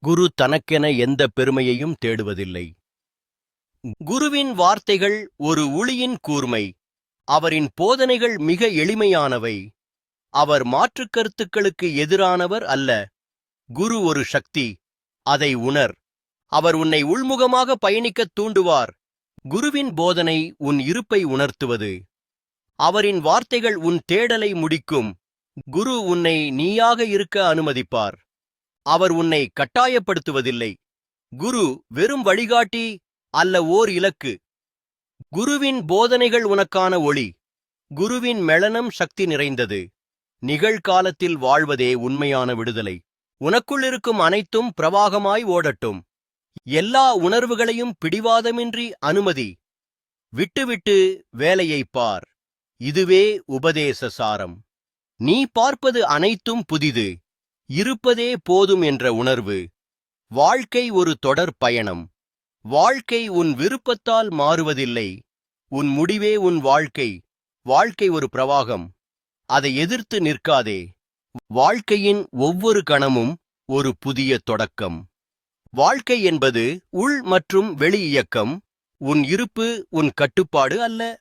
குரு தனக்கென எந்த பெருமையையும் தேடுவதில்லை. குருவின் வார்த்தைகள் ஒரு உளியின் கூர்மை. அவரின் போதனைகள் மிக எளிமையானவை. அவர் மாற்றுக் கருத்துக்களுக்கு எதிரானவர் அல்ல. குரு ஒரு சக்தி. அதை உணர். அவர் உன்னை உள்முகமாக பயணிக்கத் தூண்டுவார். குருவின் போதனை உன் இருப்பை உணர்த்துவது. அவரின் வார்த்தைகள் உன் தேடலை முடிக்கும். குரு உன்னை நீயாக இருக்க அனுமதிப்பார். அவர் உன்னை கட்டாயப்படுத்துவதில்லை. குரு வெறும் வழிகாட்டி அல்ல ஓர் இலக்கு. குருவின் போதனைகள் உனக்கான ஒளி. குருவின் மெளனம் சக்தி நிறைந்தது. நிகழ்காலத்தில் வாழ்வதே உண்மையான விடுதலை. உனக்குள்ளிருக்கும் அனைத்தும் பிரவாகமாய் ஓடட்டும். எல்லா உணர்வுகளையும் பிடிவாதமின்றி அனுமதி. விட்டுவிட்டு வேலையைப் பார். இதுவே உபதேச சாரம். நீ பார்ப்பது அனைத்தும் புதிது. இருப்பதே போதும் என்ற உணர்வு. வாழ்க்கை ஒரு தொடர் பயணம். வாழ்க்கை உன் விருப்பத்தால் மாறுவதில்லை. உன் முடிவே உன் வாழ்க்கை. வாழ்க்கை ஒரு பிரவாகம். அதை எதிர்த்து நிற்காதே. வாழ்க்கையின் ஒவ்வொரு கணமும் ஒரு புதிய தொடக்கம். வாழ்க்கை என்பது உள் மற்றும் வெளி இயக்கம். உன் இருப்பு உன் கட்டுப்பாடு அல்ல.